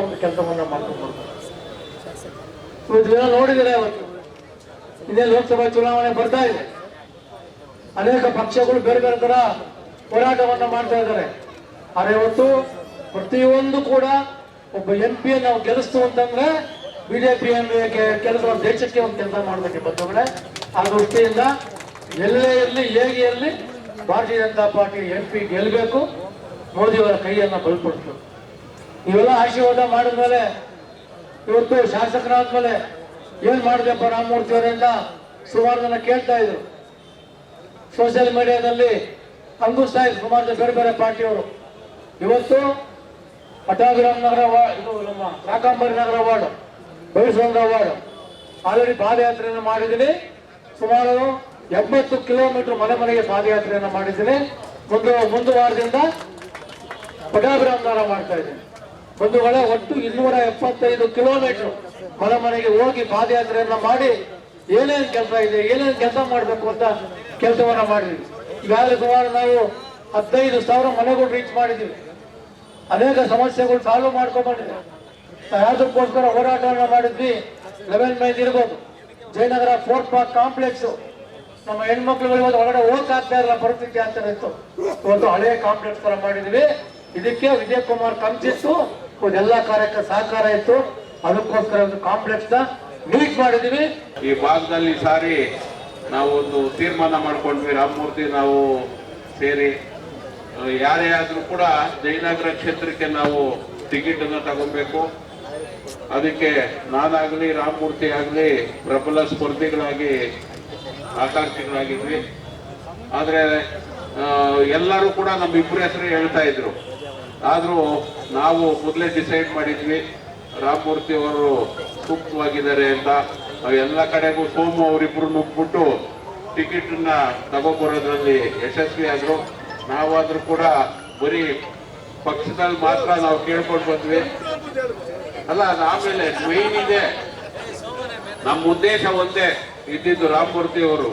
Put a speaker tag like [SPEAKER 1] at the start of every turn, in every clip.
[SPEAKER 1] ಒಂದು ಕೆಲಸವನ್ನ ಮಾಡ್ಕೊಂಡು ಇವತ್ತು ನೋಡಿದರೆ ಅವತ್ತು ಇದೇ ಲೋಕಸಭಾ ಚುನಾವಣೆ ಬರ್ತಾ ಇದೆ. ಅನೇಕ ಪಕ್ಷಗಳು ಬೇರೆ ಬೇರೆ ತರ ಹೋರಾಟವನ್ನ ಮಾಡ್ತಾ ಇದ್ದಾರೆ. ಆದರೆ ಇವತ್ತು ಪ್ರತಿಯೊಂದು ಕೂಡ ಒಬ್ಬ ಎಂ ಪಿ ನಾವು ಗೆಲ್ಲಿಸ್ತು ಅಂತಂದ್ರೆ ಬಿಜೆಪಿ ಕೆಲಸ ದೇಶಕ್ಕೆ ಒಂದು ಕೆಲಸ ಮಾಡಬೇಕು ಬಂಧುಗಳೇ ಆ ದೃಷ್ಟಿಯಿಂದ ಎಲ್ಲೇ ಇರಲಿ, ಹೇಗೆ ಇರಲಿ, ಭಾರತೀಯ ಜನತಾ ಪಾರ್ಟಿ ಎಂ ಪಿ ಗೆಲ್ಲಬೇಕು. ಮೋದಿಯವರ ಕೈಯನ್ನು ಬಲಪಡಿಸಬೇಕು ಇವೆಲ್ಲ ಆಶೀರ್ವಾದ ಮಾಡಿದ್ಮೇಲೆ ಇವತ್ತು ಶಾಸಕರಾದ್ಮೇಲೆ ಏನ್ ಮಾಡಿದೆಪ್ಪ ರಾಮಮೂರ್ತಿ ಅವರಿಂದ ಸುಮಾರು ಜನ ಕೇಳ್ತಾ ಇದ್ರು. ಸೋಷಿಯಲ್ ಮೀಡಿಯಾದಲ್ಲಿ ಅಂಗುಸ್ತಾ ಇದ್ರು ಸುಮಾರು ಜನ ಬೇರೆ ಬೇರೆ ಪಾರ್ಟಿಯವರು. ಇವತ್ತು ಪಟಾಭಿರಾಮ್ ನಗರ ಇದು ನಮ್ಮ Kakambari Nagar ward Baisandra ward. Already ಪಾದಯಾತ್ರೆಯನ್ನು ಮಾಡಿದ್ದೀನಿ. ಸುಮಾರು ಎಂಬತ್ತು ಕಿಲೋಮೀಟರ್ ಮನೆ ಮನೆಗೆ ಪಾದಯಾತ್ರೆಯನ್ನು ಮಾಡಿದ್ದೀನಿ. ಮುಂದೆ ಮುಂದೆ ವಾರದಿಂದ ಪಟಾಭಿರಾಮ್ ನಗರ ಮಾಡ್ತಾ ಇದ್ದೀನಿ. ಬಂಧುಗಳೇ, ಒಟ್ಟು ಇನ್ನೂರ ಎಪ್ಪತ್ತೈದು ಕಿಲೋಮೀಟರ್ ಮನೆ ಮನೆಗೆ ಹೋಗಿ ಪಾದಯಾತ್ರೆಯನ್ನ ಮಾಡಿ ಏನೇನ್ ಕೆಲಸ ಇದೆ, ಏನೇನ್ ಕೆಲಸ ಮಾಡಬೇಕು ಅಂತ ಕೆಲಸವನ್ನ ಮಾಡಿದ್ವಿ. ಈಗಾಗಲೇ ಸುಮಾರು ನಾವು ಹದಿನೈದು ಸಾವಿರ ಮನೆಗಳು ರೀಚ್ ಮಾಡಿದ್ವಿ. ಅನೇಕ ಸಮಸ್ಯೆಗಳು ಸಾಲ್ವ್ ಮಾಡ್ಕೊಂಡ್ಬಂದಿದೆ. ಯಾವ್ದಕ್ಕೋಸ್ಕರ ಹೋರಾಟವನ್ನ ಮಾಡಿದ್ವಿ? ಲೆವೆನ್ ಮೈನ್ ಇರ್ಬೋದು. ಜಯನಗರ ಫೋರ್ಟ್ ಪಾರ್ಕ್ ಕಾಂಪ್ಲೆಕ್ಸ್ ನಮ್ಮ ಹೆಣ್ಮಕ್ಳುಗಳು ಇವತ್ತು ಒಳಗಡೆ ಹೋಗಕ್ ಆಗ್ತಾ ಇರಲ್ಲ ಪರಿಸ್ಥಿತಿ ಅಂತ ಇತ್ತು. ಇವತ್ತು ಹಳೆಯ ಕಾಂಪ್ಲೆಕ್ಸ್ ತರ ಮಾಡಿದ್ವಿ. ಇದಕ್ಕೆ ವಿಜಯ್ ಕುಮಾರ್ ಕಂಚಿತ್ತು ಎಲ್ಲ ಕಾರ್ಯಕ್ಕೆ ಸಹಕಾರ ಇತ್ತು. ಅದಕ್ಕೋಸ್ಕರ ಒಂದು ಕಾಂಪ್ಲೆಕ್ಸ್ ಮೀಟ್ ಮಾಡಿದೀವಿ.
[SPEAKER 2] ಈ ಭಾಗದಲ್ಲಿ ಸಾರಿ ನಾವು ಒಂದು ತೀರ್ಮಾನ ಮಾಡ್ಕೊಂಡ್ವಿ. ರಾಮಮೂರ್ತಿ ನಾವು ಸೇರಿ ಯಾರೇ ಆದ್ರೂ ಕೂಡ ಜಯನಗರ ಕ್ಷೇತ್ರಕ್ಕೆ ನಾವು ಟಿಕೆಟ್ ಅನ್ನು ತಗೊಬೇಕು. ಅದಕ್ಕೆ ನಾನಾಗ್ಲಿ, ರಾಮಮೂರ್ತಿ ಆಗಲಿ, ಪ್ರಬಲ ಸ್ಪರ್ಧಿಗಳಾಗಿ, ಆಕಾಂಕ್ಷಿಗಳಾಗಿದ್ವಿ. ಆದರೆ ಎಲ್ಲರೂ ಕೂಡ ನಮ್ಮ ಇಬ್ಬರ ಹೆಸರು ಹೇಳ್ತಾ ಇದ್ರು. ಆದ್ರೂ ನಾವು ಮೊದಲೇ ಡಿಸೈಡ್ ಮಾಡಿದ್ವಿ ರಾಮಮೂರ್ತಿ ಅವರು ಸೂಕ್ತವಾಗಿದ್ದಾರೆ ಅಂತ. ಎಲ್ಲ ಕಡೆಗೂ ಸೋಮು ಅವರಿಬ್ಬರು ನುಗ್ಬಿಟ್ಟು ಟಿಕೆಟನ್ನು ತಗೋಬರೋದ್ರಲ್ಲಿ ಯಶಸ್ವಿ ಆದ್ರು. ನಾವಾದರೂ ಕೂಡ ಬರೀ ಪಕ್ಷದಲ್ಲಿ ಮಾತ್ರ ನಾವು ಕೇಳ್ಕೊಂಡು ಬಂದ್ವಿ. ಅಲ್ಲ ಆಮೇಲೆ ಮೈನ್ ಇದೆ. ನಮ್ಮ ಉದ್ದೇಶ ಒಂದೇ, ಇದ್ದಿದ್ದು ರಾಮಮೂರ್ತಿ ಅವರು.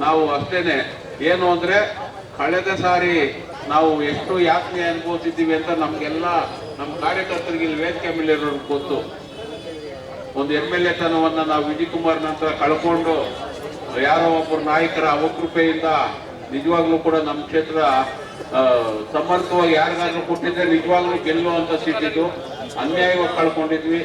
[SPEAKER 2] ನಾವು ಅಷ್ಟೇನೆ. ಏನು ಅಂದರೆ, ಕಳೆದ ಸಾರಿ ನಾವು ಎಷ್ಟು ಯಾತನೆ ಅನುಭವಿಸಿದ್ದೀವಿ ಅಂತ ನಮಗೆಲ್ಲ ನಮ್ಮ ಕಾರ್ಯಕರ್ತರಿಗೆ ಇಲ್ಲಿ ವೇದಿಕೆ ಮೇಲೆ ಗೊತ್ತು. ಒಂದು ಎಂ ಎಲ್ ಎ ತನವನ್ನು ನಾವು ವಿಜಯ್ ಕುಮಾರ್ ನಂತರ ಕಳ್ಕೊಂಡು ಯಾರೋ ಒಬ್ಬರು ನಾಯಕರ ಅವಕೃಪೆಯಿಂದ ನಿಜವಾಗ್ಲೂ ಕೂಡ ನಮ್ಮ ಕ್ಷೇತ್ರ ಸಮರ್ಥವಾಗಿ ಯಾರಿಗಾದ್ರೂ ಕೊಟ್ಟಿದ್ರೆ ನಿಜವಾಗ್ಲೂ ಗೆಲ್ಲುವಂತ ಸಿಟ್ಟಿದ್ದು ಅನ್ಯಾಯವಾಗಿ ಕಳ್ಕೊಂಡಿದ್ವಿ.